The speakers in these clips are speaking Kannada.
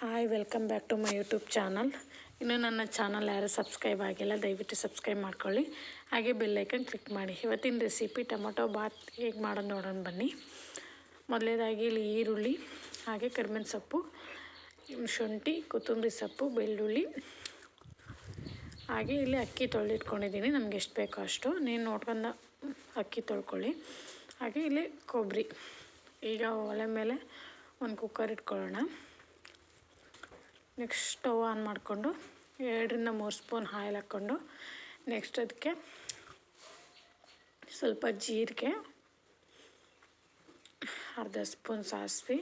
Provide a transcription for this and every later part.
Hi welcome back to my YouTube channel ಇನ್ನು ನನ್ನ ಚಾನಲ್ ಯಾರು ಸಬ್ಸ್ಕ್ರೈಬ್ ಆಗಿಲ್ಲ, ದಯವಿಟ್ಟು ಸಬ್ಸ್ಕ್ರೈಬ್ ಮಾಡ್ಕೊಳ್ಳಿ. ಹಾಗೆ ಬೆಲ್ಲೈಕನ್ ಕ್ಲಿಕ್ ಮಾಡಿ. ಇವತ್ತಿನ ರೆಸಿಪಿ ಟೊಮೊಟೊ ಬಾತ್ ಹೇಗೆ ಮಾಡೋದು ನೋಡೋಣ ಬನ್ನಿ. ಮೊದಲೇದಾಗಿ ಇಲ್ಲಿ ಈರುಳ್ಳಿ, ಹಾಗೆ ಕರಿಬೇವಿನ ಸೊಪ್ಪು ಶುಂಠಿ, ಕೊತ್ತಂಬರಿ ಸೊಪ್ಪು, ಬೆಳ್ಳುಳ್ಳಿ. ಹಾಗೆ ಇಲ್ಲಿ ಅಕ್ಕಿ ತೊಳೆದಿಟ್ಕೊಂಡಿದ್ದೀನಿ. ನಮ್ಗೆ ಎಷ್ಟು ಬೇಕೋ ಅಷ್ಟು. ನೀನು ನೋಡ್ಕೊಂಡು ಅಕ್ಕಿ ತೊಳ್ಕೊಳ್ಳಿ. ಹಾಗೆ ಇಲ್ಲಿ ಕೊಬ್ಬರಿ ಈಗ ಒಲೆ ಮೇಲೆ ಒಂದು ಕುಕ್ಕರ್ ಇಟ್ಕೊಳ್ಳೋಣ. ನೆಕ್ಸ್ಟ್ ಸ್ಟವ್ ಆನ್ ಮಾಡಿಕೊಂಡು ಎರಡರಿಂದ ಮೂರು ಸ್ಪೂನ್ ಆಯಿಲ್ ಹಾಕ್ಕೊಂಡು ನೆಕ್ಸ್ಟ್ ಅದಕ್ಕೆ ಸ್ವಲ್ಪ ಜೀರಿಗೆ, ಅರ್ಧ ಸ್ಪೂನ್ ಸಾಸಿವೆ,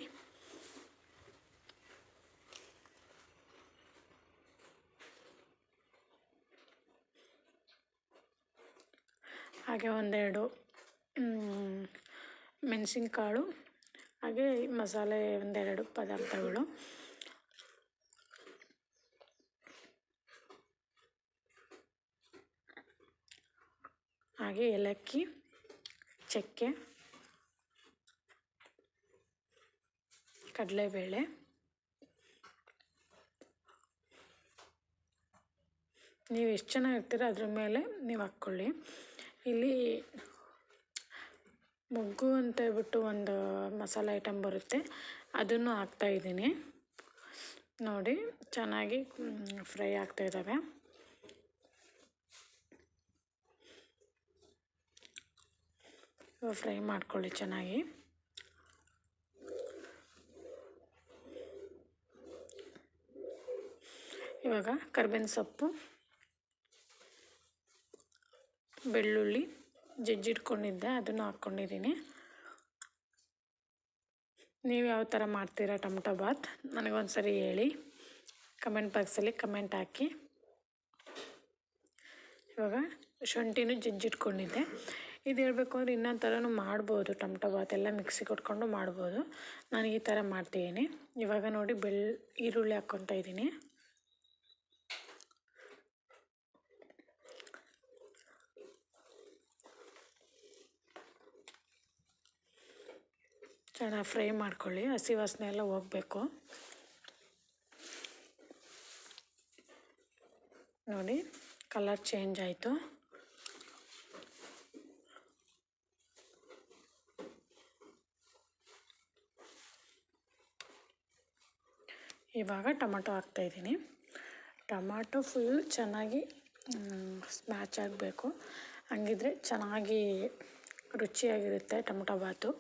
ಹಾಗೆ ಒಂದೆರಡು ಮೆಣಸಿನ್ಕಾಳು, ಹಾಗೆ ಮಸಾಲೆ ಒಂದೆರಡು ಪದಾರ್ಥಗಳು. ಹಾಗೆ ಏಲಕ್ಕಿ, ಚಕ್ಕೆ, ಕಡಲೆಬೇಳೆ, ನೀವು ಎಷ್ಟು ಜನ ಇರ್ತೀರೋ ಅದ್ರ ಮೇಲೆ ನೀವು ಹಾಕ್ಕೊಳ್ಳಿ. ಇಲ್ಲಿ ಮೊಗ್ಗು ಅಂತ ಹೇಳ್ಬಿಟ್ಟು ಒಂದು ಮಸಾಲೆ ಐಟಮ್ ಬರುತ್ತೆ, ಅದನ್ನು ಹಾಕ್ತಾಯಿದ್ದೀನಿ ನೋಡಿ, ಚೆನ್ನಾಗಿ ಫ್ರೈ ಆಗ್ತಾಯಿದ್ದಾವೆ ಫ್ರೈ ಮಾಡ್ಕೊಳ್ಳಿ ಚೆನ್ನಾಗಿ. ಇವಾಗ ಕರ್ಬೇವಿನ ಸೊಪ್ಪು, ಬೆಳ್ಳುಳ್ಳಿ ಜಜ್ಜಿಟ್ಕೊಂಡಿದ್ದೆ ಅದನ್ನು ಹಾಕ್ಕೊಂಡಿದ್ದೀನಿ. ನೀವು ಯಾವ ಥರ ಮಾಡ್ತೀರಾ ಟೊಮೊಟೊ ಬಾತ್ ನನಗೊಂದು ಸರಿ ಹೇಳಿ. ಕಮೆಂಟ್ ಬಾಕ್ಸಲ್ಲಿ ಕಮೆಂಟ್ ಹಾಕಿ. ಇವಾಗ ಶುಂಠಿನೂ ಜಜ್ಜಿಟ್ಕೊಂಡಿದ್ದೆ ಇದು ಹೇಳಬೇಕು ಅಂದರೆ ಇನ್ನೊಂದು ಥರನೂ ಮಾಡ್ಬೋದು ಟೊಮೊಟೊ ಬಾತ್ ಎಲ್ಲ ಮಿಕ್ಸಿ ಕೊಟ್ಕೊಂಡು ಮಾಡ್ಬೋದು. ನಾನು ಈ ಥರ ಮಾಡ್ತಿದ್ದೀನಿ ಇವಾಗ ನೋಡಿ ಬೆಳ್ ಈರುಳ್ಳಿ ಹಾಕ್ಕೊತಾ ಇದ್ದೀನಿ. ಚೆನ್ನಾಗಿ ಫ್ರೈ ಮಾಡ್ಕೊಳ್ಳಿ, ಹಸಿ ವಾಸನೆ ಎಲ್ಲ ಹೋಗಬೇಕು. ನೋಡಿ ಕಲರ್ ಚೇಂಜ್ ಆಯಿತು. ಇವಾಗ ಟೊಮೊಟೊ ಹಾಕ್ತಾಯಿದ್ದೀನಿ ಟೊಮಾಟೊ ಫುಲ್ ಚೆನ್ನಾಗಿ ಸ್ಮ್ಯಾಚ್ ಆಗಬೇಕು. ಹಂಗಿದ್ರೆ ಚೆನ್ನಾಗಿ ರುಚಿಯಾಗಿರುತ್ತೆ ಟೊಮೊಟೊ ಬಾತು.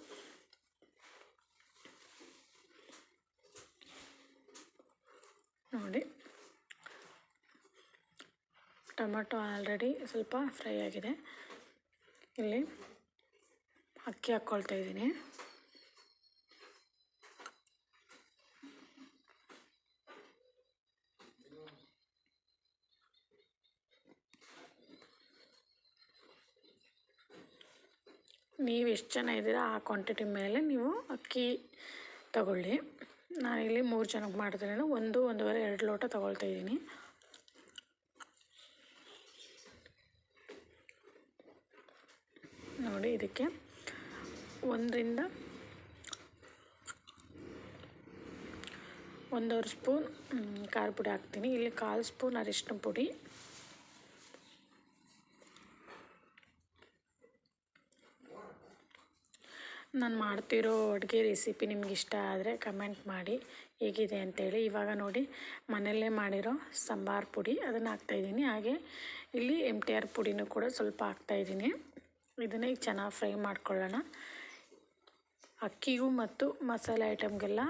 ನೋಡಿ. ಟೊಮೆಟೊ ಆಲ್ರೆಡಿ ಸ್ವಲ್ಪ ಫ್ರೈ ಆಗಿದೆ. ಇಲ್ಲಿ ಅಕ್ಕಿ ಹಾಕ್ಕೊಳ್ತಾ ಇದ್ದೀನಿ. ನೀವು ಎಷ್ಟು ಜನ ಇದ್ದೀರಾ ಆ ಕ್ವಾಂಟಿಟಿ ಮೇಲೆ ನೀವು ಅಕ್ಕಿ ತಗೊಳ್ಳಿ. ನಾನಿಲ್ಲಿ ಮೂರು ಜನಕ್ಕೆ ಮಾಡಿದ್ರೇನು ಒಂದು, ಒಂದೂವರೆ, ಎರಡು ಲೋಟ ತಗೊಳ್ತಾ ಇದ್ದೀನಿ. ನೋಡಿ, ಇದಕ್ಕೆ ಒಂದರಿಂದ ಒಂದೂವರೆ ಸ್ಪೂನ್ ಖಾರ ಪುಡಿ ಹಾಕ್ತೀನಿ. ಇಲ್ಲಿ ಕಾಲು ಸ್ಪೂನ್ ಅರಿಶಿನ ಪುಡಿ. ನಾನು ಮಾಡ್ತಿರೋ ಅಡುಗೆ ರೆಸಿಪಿ ನಿಮ್ಗೆ ಇಷ್ಟ ಆದರೆ ಕಮೆಂಟ್ ಮಾಡಿ. ಹೇಗಿದೆ ಅಂತೇಳಿ. ಇವಾಗ ನೋಡಿ, ಮನೆಯಲ್ಲೇ ಮಾಡಿರೋ ಸಾಂಬಾರು ಪುಡಿ ಅದನ್ನು ಹಾಕ್ತಾಯಿದ್ದೀನಿ ಹಾಗೆ ಇಲ್ಲಿ ಎಂ ಟಿ ಆರ್ ಪುಡಿನೂ ಕೂಡ ಸ್ವಲ್ಪ ಹಾಕ್ತಾಯಿದ್ದೀನಿ ಇದನ್ನೇ ಈಗ ಚೆನ್ನಾಗಿ ಫ್ರೈ ಮಾಡ್ಕೊಳ್ಳೋಣ. ಅಕ್ಕಿಗೂ ಮತ್ತು ಮಸಾಲೆ ಐಟಮ್ಗೆಲ್ಲ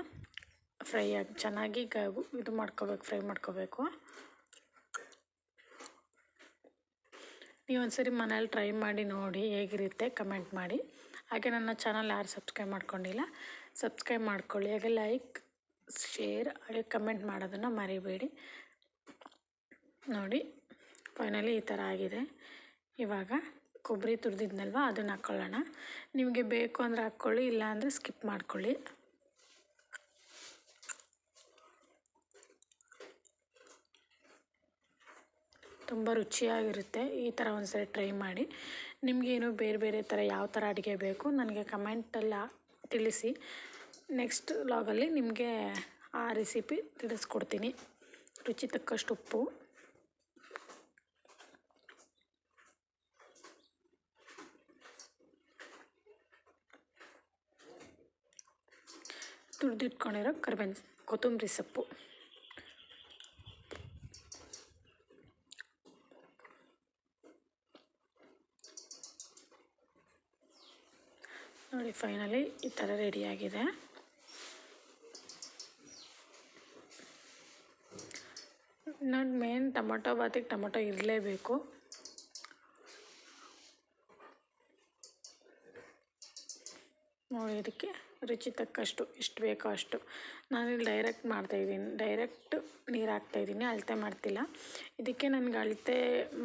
ಫ್ರೈ ಆಗಿ, ಚೆನ್ನಾಗಿ ಗು, ಇದು ಮಾಡ್ಕೋಬೇಕು, ಫ್ರೈ ಮಾಡ್ಕೋಬೇಕು. ನೀವೊಂದು ಸರಿ ಮನೇಲಿ ಟ್ರೈ ಮಾಡಿ ನೋಡಿ ಹೇಗಿರುತ್ತೆ ಕಮೆಂಟ್ ಮಾಡಿ. ಹಾಗೆ ನನ್ನ ಚಾನಲ್ ಯಾರು ಸಬ್ಸ್ಕ್ರೈಬ್ ಮಾಡ್ಕೊಂಡಿಲ್ಲ, ಸಬ್ಸ್ಕ್ರೈಬ್ ಮಾಡ್ಕೊಳ್ಳಿ. ಹಾಗೆ ಲೈಕ್ ಶೇರ್ ಹಾಗೆ ಕಮೆಂಟ್ ಮಾಡೋದನ್ನು ಮರಿಬೇಡಿ. ನೋಡಿ ಫೈನಲಿ ಈ ಥರ ಆಗಿದೆ. ಇವಾಗ ಕೊಬ್ಬರಿ ತುರಿದಿದ್ನಲ್ವ, ಅದನ್ನು ಹಾಕ್ಕೊಳ್ಳೋಣ ನಿಮಗೆ ಬೇಕು ಅಂದರೆ ಹಾಕ್ಕೊಳ್ಳಿ ಇಲ್ಲ ಅಂದರೆ ಸ್ಕಿಪ್ ಮಾಡ್ಕೊಳ್ಳಿ. ತುಂಬ ರುಚಿಯಾಗಿರುತ್ತೆ. ಈ ಥರ ಒಂದ್ಸರಿ ಟ್ರೈ ಮಾಡಿ. ನಿಮಗೇನು ಬೇರೆ ಬೇರೆ ಥರ ಯಾವ ಥರ ಅಡುಗೆ ಬೇಕು ನನಗೆ ಕಮೆಂಟಲ್ಲಿ ತಿಳಿಸಿ. ನೆಕ್ಸ್ಟ್ ವ್ಲಾಗಲ್ಲಿ ನಿಮಗೆ ಆ ರೆಸಿಪಿ ತಿಳಿಸ್ಕೊಡ್ತೀನಿ. ರುಚಿ ತಕ್ಕಷ್ಟು ಉಪ್ಪು. ತುರಿದಿಟ್ಕೊಂಡಿರೋ ಕರ್ಬೇವಿನ ಕೊತ್ತಂಬರಿ ಸೊಪ್ಪು. ನೋಡಿ ಫೈನಲಿ ಈ ಥರ ರೆಡಿಯಾಗಿದೆ ನಾನು ಮೇನ್ ಟೊಮೊಟೊ ಬಾತಿಗೆ ಟೊಮೊಟೊ ಇರಲೇಬೇಕು. ನೋಡಿ, ಇದಕ್ಕೆ ರುಚಿ ತಕ್ಕಷ್ಟು, ಎಷ್ಟು ಬೇಕೋ ಅಷ್ಟು. ನಾನಿಲ್ಲಿ ಡೈರೆಕ್ಟ್ ಮಾಡ್ತಾಯಿದ್ದೀನಿ ಡೈರೆಕ್ಟ್ ನೀರು ಹಾಕ್ತಾಯಿದ್ದೀನಿ ಅಳತೆ ಮಾಡ್ತಿಲ್ಲ. ಇದಕ್ಕೆ ನನಗೆ ಅಳತೆ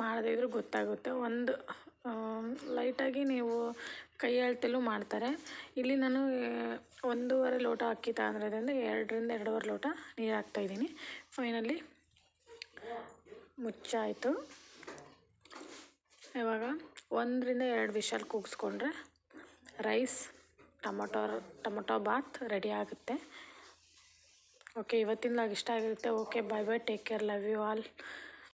ಮಾಡದೇ ಇದ್ರೂ ಗೊತ್ತಾಗುತ್ತೆ. ಒಂದು ಲೈಟಾಗಿ ನೀವು ಕೈ ಅಳತೆಲೂ ಮಾಡ್ತಾರೆ. ಇಲ್ಲಿ ನಾನು ಒಂದೂವರೆ ಲೋಟ ಅಕ್ಕಿ ತಗೊಂಡಿರೋದ್ರಿಂದ ಎರಡರಿಂದ ಎರಡೂವರೆ ಲೋಟ ನೀರು ಹಾಕ್ತಾಯಿದ್ದೀನಿ ಫೈನಲಿ ಮುಚ್ಚಾಯಿತು. ಇವಾಗ ಒಂದರಿಂದ ಎರಡು ವಿಷಲ್ ಕೂಗಿಸ್ಕೊಂಡ್ರೆ rice, tomato tomato Baat ready ಆಗುತ್ತೆ. ಓಕೆ ಇವತ್ತಿನ ಇಷ್ಟ ಆಗಿರುತ್ತೆ. Okay bye bye take care love you all